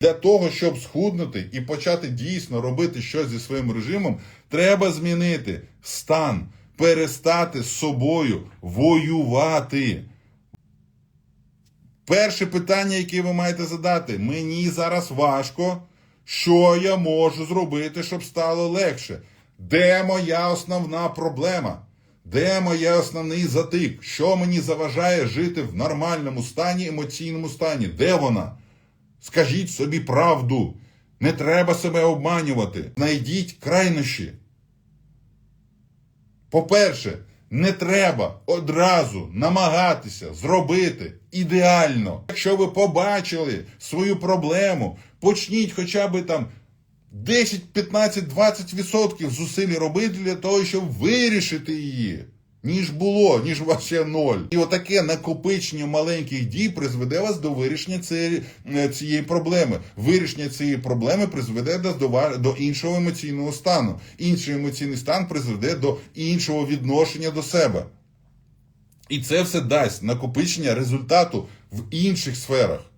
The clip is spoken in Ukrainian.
Для того, щоб схуднути і почати дійсно робити щось зі своїм режимом, треба змінити стан, перестати з собою воювати. Перше питання, яке ви маєте задати: мені зараз важко. Що я можу зробити, щоб стало легше? Де моя основна проблема? Де моє основний затик? Що мені заважає жити в нормальному стані, емоційному стані? Де вона? Скажіть собі правду. Не треба себе обманювати. Знайдіть крайнощі. По-перше, не треба одразу намагатися зробити ідеально. Якщо ви побачили свою проблему, почніть хоча б там 10, 15, 20% зусиль робити для того, щоб вирішити її. Ніж було, ніж у вас ще ноль. І отаке накопичення маленьких дій призведе вас до вирішення цієї, е, цієї проблеми. Вирішення цієї проблеми призведе до, до, до іншого емоційного стану. Інший емоційний стан призведе до іншого відношення до себе. І це все дасть накопичення результату в інших сферах.